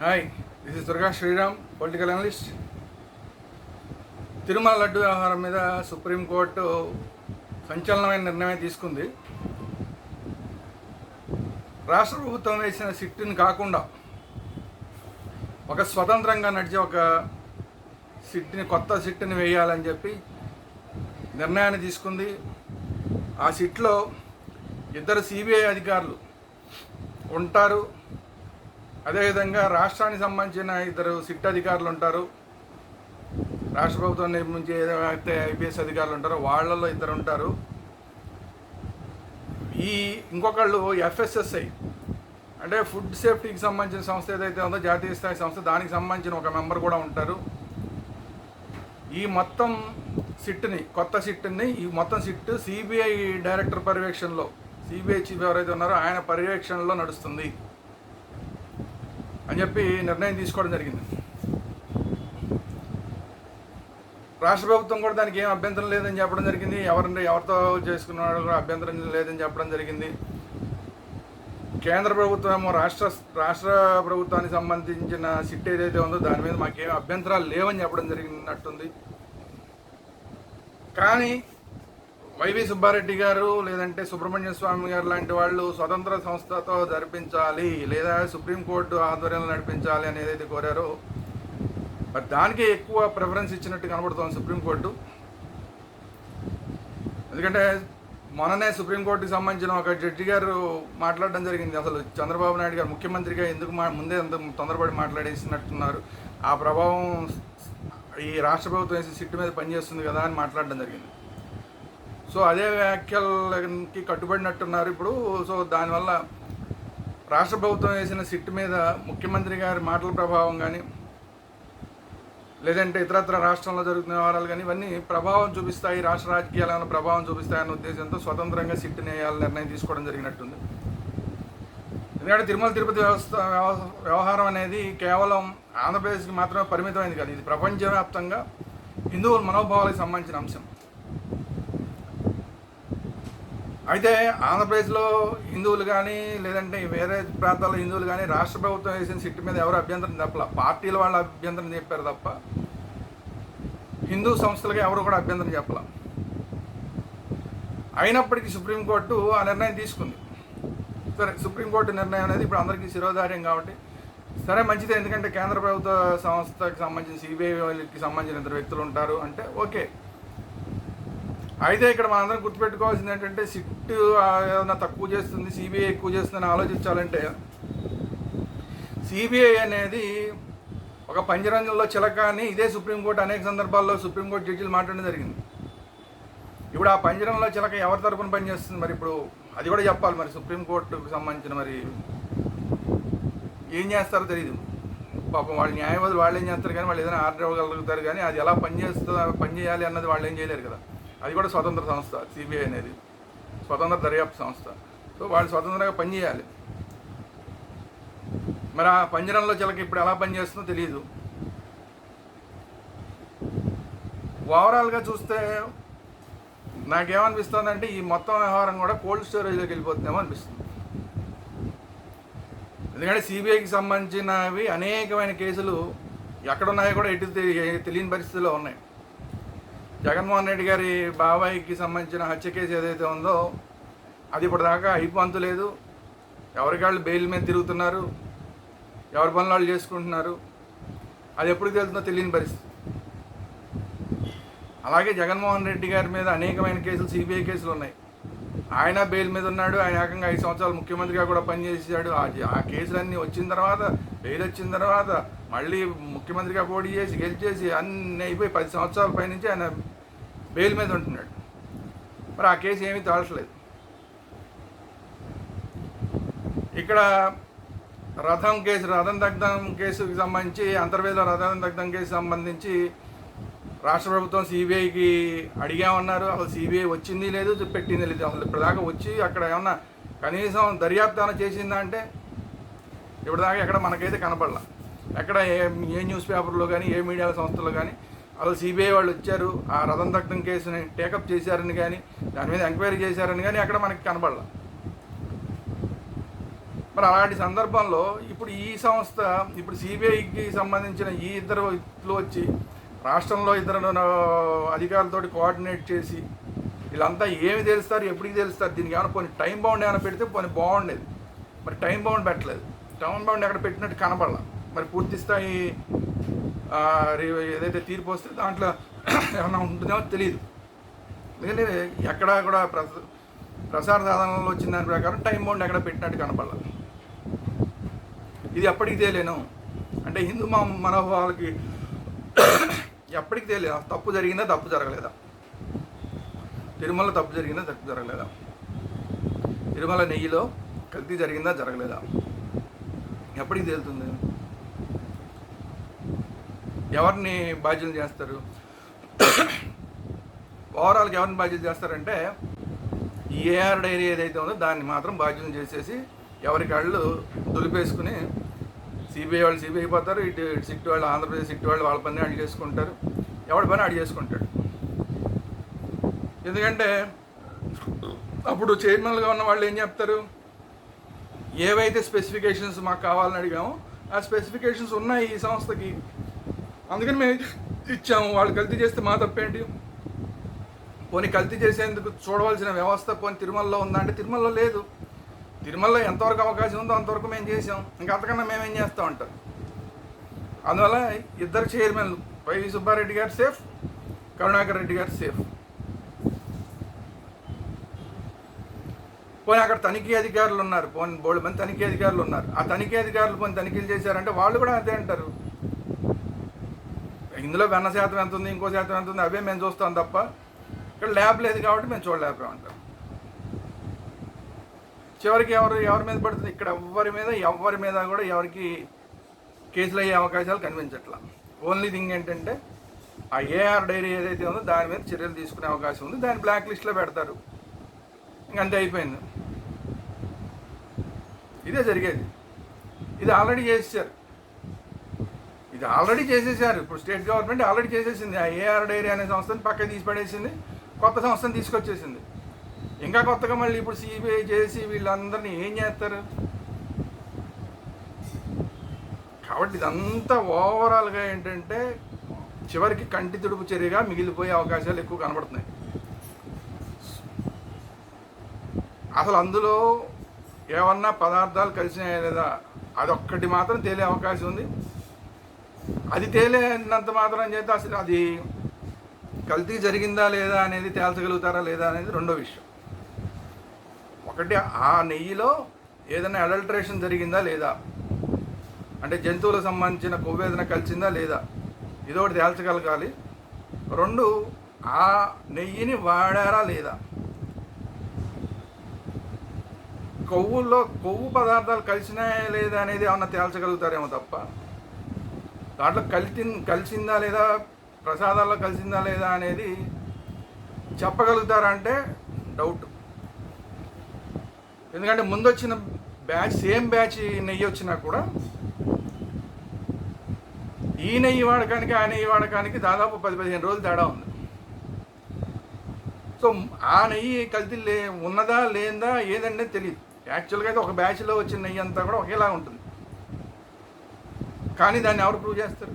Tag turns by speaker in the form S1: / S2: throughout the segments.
S1: Hi this is Durga Sriram political analyst Tirumala laddu వ్యవహారం మీద supreme court సంచలనమైన నిర్ణయం తీసుకుంది. రాష్ట్ర ప్రభుత్వం వేసిన సిట్టుని కాకుండా ఒక స్వతంత్రంగా నడిచే ఒక సిట్ని కొత్త సిట్టుని వేయాలని చెప్పి నిర్ణయాన్ని తీసుకుంది. ఆ సిట్లో ఇద్దరు సిబిఐ అధికారులు ఉంటారు. అదేవిధంగా రాష్ట్రానికి సంబంధించిన ఇద్దరు సిట్ అధికారులు ఉంటారు. రాష్ట్ర ప్రభుత్వం నిర్మించే ఏదైతే ఐపీఎస్ అధికారులు ఉంటారో వాళ్ళల్లో ఇద్దరు ఉంటారు. ఈ ఇంకొకళ్ళు ఎఫ్ఎస్ఎస్ఐ అంటే ఫుడ్ సేఫ్టీకి సంబంధించిన సంస్థ ఏదైతే ఉందో జాతీయ స్థాయి సంస్థ దానికి సంబంధించిన ఒక మెంబర్ కూడా ఉంటారు. ఈ మొత్తం సిట్ని కొత్త సిట్ని ఈ మొత్తం సిట్ సిబిఐ డైరెక్టర్ పర్యవేక్షణలో సిబిఐ చీఫ్ ఎవరైతే ఉన్నారో ఆయన పర్యవేక్షణలో నడుస్తుంది. అని చెప్పి నిర్ణయం తీసుకోవడం జరిగింది. రాష్ట్ర ప్రభుత్వం కూడా దానికి ఏం అభ్యంతరం లేదని చెప్పడం జరిగింది. ఎవరిని ఎవరితో చేసుకున్నాడు కూడా అభ్యంతరం లేదని చెప్పడం జరిగింది. కేంద్ర ప్రభుత్వం ఏమో రాష్ట్ర రాష్ట్ర ప్రభుత్వానికి సంబంధించిన సిట్ ఏదైతే ఉందో దాని మీద మాకేం అభ్యంతరాలు లేవని చెప్పడం జరిగినట్టుంది. కానీ వైవి సుబ్బారెడ్డి గారు లేదంటే సుబ్రహ్మణ్య స్వామి గారు లాంటి వాళ్ళు స్వతంత్ర సంస్థతో జరిపించాలి లేదా సుప్రీంకోర్టు ఆధ్వర్యంలో నడిపించాలి అని ఏదైతే కోరారో మరి దానికి ఎక్కువ ప్రిఫరెన్స్ ఇచ్చినట్టు కనబడుతోంది సుప్రీంకోర్టు ఎందుకంటే మొన్ననే సుప్రీంకోర్టుకి సంబంధించిన ఒక జడ్జి గారు మాట్లాడడం జరిగింది. అసలు చంద్రబాబు నాయుడు గారు ముఖ్యమంత్రిగా ఎందుకు మా ముందే అంత తొందరపడి మాట్లాడేసినట్టున్నారు. ఆ ప్రభావం ఈ రాష్ట్ర ప్రభుత్వం వేసి సిట్టు మీద పనిచేస్తుంది కదా అని మాట్లాడడం జరిగింది. సో అదే వ్యాఖ్యలకి కట్టుబడినట్టున్నారు ఇప్పుడు. సో దానివల్ల రాష్ట్ర ప్రభుత్వం వేసిన సిట్ మీద ముఖ్యమంత్రి గారి మాటల ప్రభావం కానీ లేదంటే ఇతరత్ర రాష్ట్రంలో జరుగుతున్న వ్యవహారాలు కానీ ఇవన్నీ ప్రభావం చూపిస్తాయి రాష్ట్ర రాజకీయాలను ప్రభావం చూపిస్తాయన్న ఉద్దేశంతో స్వతంత్రంగా సిట్ నేయాలని నిర్ణయం తీసుకోవడం జరిగినట్టుంది. ఎందుకంటే తిరుమల తిరుపతి వ్యవస్థ వ్యవహారం అనేది కేవలం ఆంధ్రప్రదేశ్కి మాత్రమే పరిమితమైంది కాదు. ఇది ప్రపంచవ్యాప్తంగా హిందువుల మనోభావాలకు సంబంధించిన అంశం. అయితే ఆంధ్రప్రదేశ్లో హిందువులు కానీ లేదంటే వేరే ప్రాంతాల్లో హిందువులు కానీ రాష్ట్ర ప్రభుత్వం వేసిన సిట్ మీద ఎవరు అభ్యంతరం చెప్పాల? పార్టీల వాళ్ళు అభ్యంతరం చెప్పారు తప్ప హిందూ సంస్థలుగా ఎవరు కూడా అభ్యంతరం చెప్పాల? అయినప్పటికీ సుప్రీంకోర్టు ఆ నిర్ణయం తీసుకుంది. సరే సుప్రీంకోర్టు నిర్ణయం అనేది ఇప్పుడు అందరికీ శిరోధార్యం కాబట్టి సరే మంచిదే. ఎందుకంటే కేంద్ర ప్రభుత్వ సంస్థకి సంబంధించిన సిబిఐకి సంబంధించిన ఇద్దరు వ్యక్తులు ఉంటారు అంటే ఓకే. అయితే ఇక్కడ మనందరం గుర్తుపెట్టుకోవాల్సింది ఏంటంటే సిట్ ఏదైనా తక్కువ చేస్తుంది సిబిఐ ఎక్కువ చేస్తుందని ఆలోచించాలంటే సిబిఐ అనేది ఒక పంజరంగంలో చిలక అని ఇదే సుప్రీంకోర్టు అనేక సందర్భాల్లో సుప్రీంకోర్టు జడ్జిలు మాట్లాడడం జరిగింది. ఇప్పుడు ఆ పంజరంలో చిలక ఎవరి తరపున పనిచేస్తుంది మరి ఇప్పుడు? అది కూడా చెప్పాలి మరి సుప్రీంకోర్టుకు సంబంధించిన మరి ఏం చేస్తారో తెలియదు పాపం వాళ్ళు న్యాయవాదులు వాళ్ళు ఏం చేస్తారు కానీ వాళ్ళు ఏదైనా ఆర్డర్ ఇవ్వగలుగుతారు కానీ అది ఎలా పనిచేస్తుందో పనిచేయాలి అన్నది వాళ్ళు ఏం చేయలేరు కదా. అది కూడా స్వతంత్ర సంస్థ సిబిఐ అనేది. స్వతంత్ర దర్యాప్తు సంస్థ. సో వాళ్ళు స్వతంత్రంగా పనిచేయాలి మరి ఆ పంజరంలో చిలక ఇప్పుడు ఎలా పనిచేస్తుందో తెలియదు ఓవరాల్గా చూస్తే నాకేమనిపిస్తుందంటే ఈ మొత్తం వ్యవహారం కూడా కోల్డ్ స్టోరేజ్లోకి వెళ్ళిపోతుందేమో అనిపిస్తుంది. ఎందుకంటే సిబిఐకి సంబంధించినవి అనేకమైన కేసులు ఎక్కడున్నాయో కూడా ఎటు తెలియని పరిస్థితిలో ఉన్నాయి. జగన్మోహన్ రెడ్డి గారి బాబాయికి సంబంధించిన హత్య కేసు ఏదైతే ఉందో అది ఇప్పటిదాకా అయిపోంతు లేదు. ఎవరికాళ్ళు బెయిల్ మీద తిరుగుతున్నారు ఎవరి పనులు వాళ్ళు చేసుకుంటున్నారు అది ఎప్పుడు తెలుస్తుందో తెలియని పరిస్థితి. అలాగే జగన్మోహన్ రెడ్డి గారి మీద అనేకమైన కేసులు సిబిఐ కేసులు ఉన్నాయి. ఆయన బెయిల్ మీద ఉన్నాడు ఆయన ఏకంగా ఐదు సంవత్సరాలు ముఖ్యమంత్రిగా కూడా పనిచేసాడు ఆ ఆ కేసులన్నీ వచ్చిన తర్వాత బెయిల్ వచ్చిన తర్వాత మళ్ళీ ముఖ్యమంత్రిగా పోటీ చేసి గెలిచేసి అన్నీ అయిపోయి పది సంవత్సరాల పైనుంచి ఆయన బెయిల్ మీద ఉంటున్నాడు. మరి ఆ కేసు ఏమీ తేల్చలేదు ఇక్కడ రథం కేసు రథం దగ్ధం కేసుకి సంబంధించి అంతర్వేద రథం దగ్ధం కేసు సంబంధించి రాష్ట్ర ప్రభుత్వం సిబిఐకి అడిగామన్నారు అసలు సిబిఐ వచ్చింది లేదు పెట్టింది లేదు. అసలు ఇప్పటిదాకా వచ్చి అక్కడ ఏమన్నా కనీసం దర్యాప్తు ఏమైనా చేసిందా అంటే ఇప్పటిదాకా ఎక్కడ మనకైతే కనపడలా. ఎక్కడ ఏ ఏ న్యూస్ పేపర్లో కానీ ఏ మీడియా సంస్థలో కానీ అసలు సిబిఐ వాళ్ళు వచ్చారు ఆ రథం దగ్ధం కేసుని టేకప్ చేశారని కానీ దాని మీద ఎంక్వైరీ చేశారని కానీ అక్కడ మనకి కనబడాల. మరి అలాంటి సందర్భంలో ఇప్పుడు ఈ సంస్థ ఇప్పుడు సిబిఐకి సంబంధించిన ఈ ఇద్దరు వ్యక్తులు వచ్చి రాష్ట్రంలో ఇద్దరు అధికారులతోటి కోఆర్డినేట్ చేసి వీళ్ళంతా ఏమి తెలుస్తారు ఎప్పటికి తెలుస్తారు? దీనికి ఏమైనా కొన్ని టైం బౌండ్ ఏమైనా పెడితే కొన్ని బాగుండేది. మరి టైం బౌండ్ పెట్టలేదు. టైం బౌండ్ ఎక్కడ పెట్టినట్టు కనబడాల. మరి పూర్తి స్థాయి ఏదైతే తీర్పు వస్తే దాంట్లో ఏమన్నా ఉంటుందేమో తెలియదు ఎందుకంటే ఎక్కడా కూడా ప్రస ప్రసార సాధనలో వచ్చిన దాని ప్రకారం టైం బౌండ్ ఎక్కడ పెట్టినట్టు కనపడాలి. ఇది ఎప్పటికి తేలేను. అంటే హిందూ మా మనోభావాలకి ఎప్పటికి తేలేదు తప్పు జరిగిందా తప్పు జరగలేదా? తిరుమల తప్పు జరిగిందా తప్పు జరగలేదా? తిరుమల నెయ్యిలో కల్తీ జరిగిందా జరగలేదా? ఎప్పటికి తేలుతుంది? ఎవరిని బాధ్యులు చేస్తారు? ఓవరాల్గా ఎవరిని బాధ్యత చేస్తారంటే ఈ ఏఆర్ డైరీ ఏదైతే ఉందో దాన్ని మాత్రం బాధ్యతలు చేసేసి ఎవరికి వాళ్ళు దులిపేసుకుని సిబిఐ వాళ్ళు సిబిఐ పోతారు ఇటు ఇటు సిట్టు వాళ్ళు ఆంధ్రప్రదేశ్ సిట్ వాళ్ళు వాళ్ళ పని అడిగి చేసుకుంటారు ఎవడి పని అడిగి చేసుకుంటాడు. ఎందుకంటే అప్పుడు చైర్మన్గా ఉన్న వాళ్ళు ఏం చెప్తారు? ఏవైతే స్పెసిఫికేషన్స్ మాకు కావాలని అడిగామో ఆ స్పెసిఫికేషన్స్ ఉన్నాయి ఈ సంస్థకి. అందుకని మేము ఇచ్చాము. వాళ్ళు కల్తీ చేస్తే మా తప్పేంటి? పోనీ కల్తీ చేసేందుకు చూడవలసిన వ్యవస్థ పోనీ తిరుమలలో ఉందా అంటే తిరుమలలో లేదు. తిరుమలలో ఎంతవరకు అవకాశం ఉందో అంతవరకు మేము చేసాం ఇంకా అంతకన్నా మేమేం చేస్తాం ఉంటాం? అందువల్ల ఇద్దరు చైర్మన్లు వైవి సుబ్బారెడ్డి గారు సేఫ్ కరుణాకర్ రెడ్డి గారు సేఫ్. పోనీ అక్కడ తనిఖీ అధికారులు ఉన్నారు. పోనీ బోళ్ళు మంది తనిఖీ అధికారులు ఉన్నారు. ఆ తనిఖీ అధికారులు పోనీ తనిఖీలు చేశారంటే వాళ్ళు కూడా అదే అంటారు. ఇందులో వెన్న శాతం ఎంత ఉంది ఇంకో శాతం ఎంత ఉంది అవే మేము చూస్తాం తప్ప ఇక్కడ ల్యాబ్ లేదు కాబట్టి మేము చూడలేకపోయామంటాం చివరికి ఎవరు ఎవరి మీద పడుతుంది? ఇక్కడ ఎవరి మీద ఎవరి మీద కూడా ఎవరికి కేసులు అయ్యే అవకాశాలు కనిపించట్లా. ఓన్లీ థింగ్ ఏంటంటే ఆ ఏఆర్ డైరీ ఏదైతే ఉందో దాని మీద చర్యలు తీసుకునే అవకాశం ఉంది. దాన్ని బ్లాక్ లిస్ట్లో పెడతారు. ఇంకంతే అయిపోయింది. ఇదే జరిగేది. ఇది ఆల్రెడీ చేశారు. ఇది ఆల్రెడీ చేసేసారు ఇప్పుడు స్టేట్ గవర్నమెంట్ ఆల్రెడీ చేసేసింది. ఆ ఏఆర్ డైరీ అనే సంస్థని పక్కకి తీసి పడేసింది కొత్త సంస్థను తీసుకొచ్చేసింది. ఇంకా కొత్తగా మళ్ళీ ఇప్పుడు సిబిఐ చేసి వీళ్ళందరినీ ఏం చేస్తారు? కాబట్టి ఇదంతా ఓవరాల్గా ఏంటంటే చివరికి కంటి తుడుపు చర్యగా మిగిలిపోయే అవకాశాలు ఎక్కువ కనబడుతున్నాయి. అసలు అందులో ఏమన్నా పదార్థాలు కలిసినాయా లేదా? అదొక్కటి మాత్రం తేలే అవకాశం ఉంది. అది తేలేనంత మాత్రం చేత అసలు అది కల్తీ జరిగిందా లేదా అనేది తేల్చగలుగుతారా లేదా అనేది రెండో విషయం. ఒకటి ఆ నెయ్యిలో ఏదైనా అడల్ట్రేషన్ జరిగిందా లేదా? అంటే జంతువులకు సంబంధించిన కొవ్వేదన కలిసిందా లేదా? ఇదొకటి తేల్చగలగాలి. రెండు ఆ నెయ్యిని వాడారా లేదా? కొవ్వుల్లో కొవ్వు పదార్థాలు కలిసినాయా లేదా అనేది ఏమన్నా తేల్చగలుగుతారేమో తప్ప దాంట్లో కలిసి కలిసిందా లేదా ప్రసాదాల్లో కలిసిందా లేదా అనేది చెప్పగలుగుతారంటే డౌట్ ఎందుకంటే ముందు వచ్చిన బ్యాచ్ సేమ్ బ్యాచ్ నెయ్యి వచ్చినా కూడా ఈ నెయ్యి వాడకానికి ఆ నెయ్యి వాడకానికి దాదాపు పది పదిహేను రోజులు తేడా ఉంది. సో ఆ నెయ్యి కల్తీ లే ఉన్నదా లేదా ఏదంటే తెలియదు యాక్చువల్గా అయితే ఒక బ్యాచ్లో వచ్చిన నెయ్యి అంతా కూడా ఒకేలా ఉంటుంది. కానీ దాన్ని ఎవరు ప్రూవ్ చేస్తారు?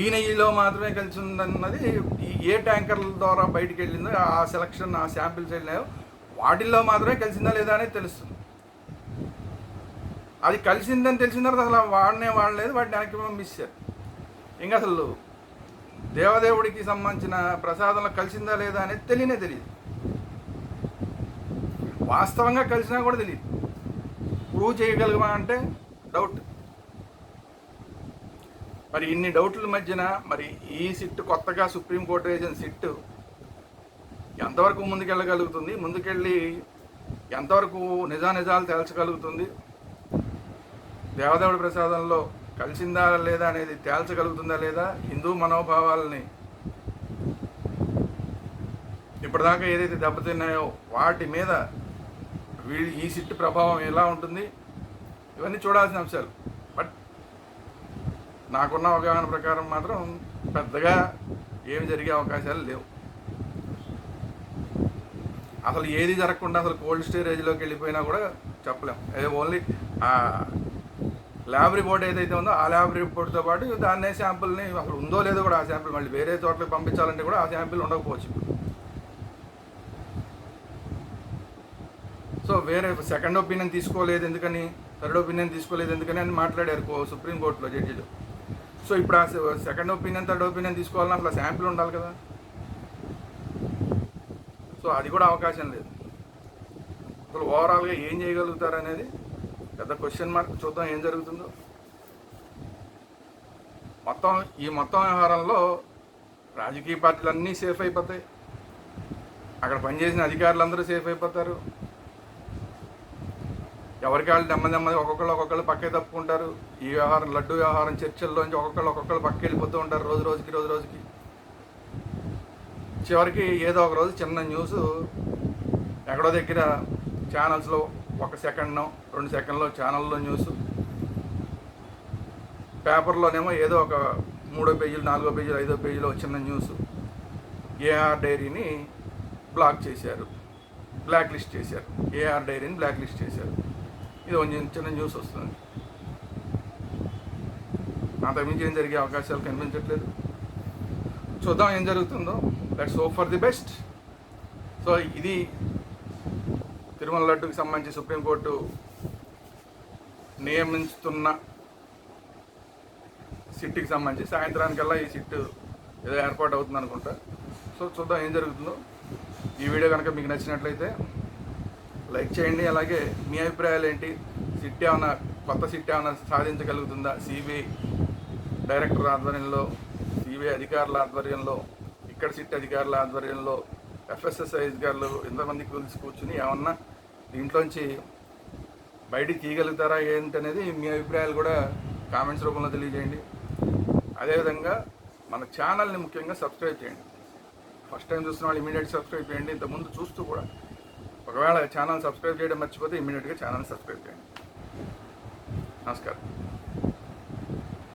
S1: ఈ నెయ్యిలో మాత్రమే కలిసి ఉందన్నది ఏ ట్యాంకర్ల ద్వారా బయటికి వెళ్ళిందో ఆ సెలక్షన్ ఆ శాంపిల్స్ వెళ్ళాయో వాటిల్లో మాత్రమే కలిసిందా లేదా అనేది తెలుస్తుంది. అది కలిసిందని తెలిసిన తర్వాత అసలు వాడనే వాడలేదు వాటిని వెనక్కి మిస్సారు ఇంకా అసలు దేవదేవుడికి సంబంధించిన ప్రసాదంలో కలిసిందా లేదా అనేది తెలియనే తెలియదు. వాస్తవంగా కలిసినా కూడా తెలియదు. ప్రూవ్ చేయగలగమా అంటే డౌట్. మరి ఇన్ని డౌట్ల మధ్యన మరి ఈ సిట్ కొత్తగా సుప్రీంకోర్టు వేసిన సిట్ ఎంతవరకు ముందుకెళ్ళగలుగుతుంది? ముందుకెళ్ళి ఎంతవరకు నిజానిజాలు తేల్చగలుగుతుంది? దేవదేవుడి ప్రసాదంలో కలిసిందా లేదా అనేది తేల్చగలుగుతుందా లేదా? హిందూ మనోభావాలని ఇప్పటిదాకా ఏదైతే దెబ్బతిన్నాయో వాటి మీద వీ ఈ సిట్ ప్రభావం ఎలా ఉంటుంది? ఇవన్నీ చూడాల్సిన అంశాలు. బట్ నాకున్న అవగాహన ప్రకారం మాత్రం పెద్దగా ఏమి జరిగే అవకాశాలు లేవు. అసలు ఏది జరగకుండా అసలు కోల్డ్ స్టోరేజ్లోకి వెళ్ళిపోయినా కూడా చెప్పలేము అదే ఓన్లీ ఆ ల్యాబ్ రిపోర్ట్ ఏదైతే ఉందో ఆ ల్యాబ్ రిపోర్ట్తో పాటు దాన్నే శాంపుల్ని అసలు ఉందో లేదో కూడా ఆ శాంపుల్ మళ్ళీ వేరే చోట్లకి పంపించాలంటే కూడా ఆ శాంపుల్ ఉండకపోవచ్చు సో వేరే సెకండ్ ఒపీనియన్ తీసుకోలేదు ఎందుకని? థర్డ్ ఒపీనియన్ తీసుకోలేదు ఎందుకని అని మాట్లాడారు సుప్రీంకోర్టులో జడ్జిలు సో ఇప్పుడు ఆ సెకండ్ ఒపీనియన్ థర్డ్ ఒపీనియన్ తీసుకోవాలన్నా అసలు శాంపుల్ ఉండాలి కదా. సో అది కూడా అవకాశం లేదు. అసలు ఓవరాల్గా ఏం చేయగలుగుతారు అనేది పెద్ద క్వశ్చన్ మార్క్ చూద్దాం ఏం జరుగుతుందో. మొత్తం ఈ మొత్తం వ్యవహారంలో రాజకీయ పార్టీలు అన్నీ సేఫ్ అయిపోతాయి. అక్కడ పనిచేసిన అధికారులందరూ సేఫ్ అయిపోతారు. ఎవరికి వాళ్ళు నెమ్మది నెమ్మది ఒక్కొక్కళ్ళు ఒక్కొక్కళ్ళు పక్కే తప్పుకుంటారు. ఈ వ్యవహారం లడ్డు వ్యవహారం చర్చల్లోంచి ఒక్కొక్కళ్ళు ఒక్కొక్కళ్ళు పక్క వెళ్ళిపోతూ ఉంటారు రోజు రోజుకి రోజు రోజుకి. చివరికి ఏదో ఒక రోజు చిన్న న్యూస్ ఎక్కడో దగ్గర ఛానల్స్లో ఒక సెకండ్నో రెండు సెకండ్లో ఛానల్లో న్యూస్. పేపర్లోనేమో ఏదో ఒక మూడో పేజీలు నాలుగో పేజీలు ఐదో పేజీలో చిన్న న్యూస్. ఏఆర్ డైరీని బ్లాక్ చేశారు. బ్లాక్ లిస్ట్ చేశారు. ఏఆర్ డైరీని బ్లాక్ లిస్ట్ చేశారు. ఇది కొంచెం చిన్న న్యూస్ వస్తుంది. అంతకుమించి ఏం జరిగే అవకాశాలు కనిపించట్లేదు. చూద్దాం ఏం జరుగుతుందో. Let's hope for the best so ఇది తిరుమల లడ్డుకి సంబంధించి సుప్రీంకోర్టు నియమిస్తున్న సిట్కి సంబంధించి సాయంత్రానికల్లా ఈ సిట్ ఏదో ఏర్పాటు అవుతుంది అనుకుంటా సో చూద్దాం ఏం జరుగుతుందో. ఈ వీడియో కనుక మీకు నచ్చినట్లయితే లైక్ చేయండి. అలాగే మీ అభిప్రాయాలు ఏంటి? సిట్ ఏమైనా కొత్త సిట్ ఏమైనా సాధించగలుగుతుందా? సిబిఐ డైరెక్టర్ ఆధ్వర్యంలో సిబిఐ అధికారుల ఆధ్వర్యంలో ఇక్కడ సిట్ అధికారుల ఆధ్వర్యంలో ఎఫ్ఎస్ఎస్ఐ అధికారులు ఎంతమంది కలిసి కూర్చుని ఏమన్నా దీంట్లోంచి బయటికి తీయగలుగుతారా ఏంటనేది మీ అభిప్రాయాలు కూడా కామెంట్స్ రూపంలో తెలియజేయండి. అదేవిధంగా మన ఛానల్ని ముఖ్యంగా సబ్స్క్రైబ్ చేయండి. ఫస్ట్ టైం చూస్తున్న వాళ్ళు ఇమీడియట్ సబ్స్క్రైబ్ చేయండి. ఇంతకుముందు చూస్తూ కూడా ఒకవేళ ఛానల్ సబ్స్క్రైబ్ చేయడం మర్చిపోతే ఇమీడియట్గా ఛానల్ సబ్స్క్రైబ్ చేయండి. నమస్కారం.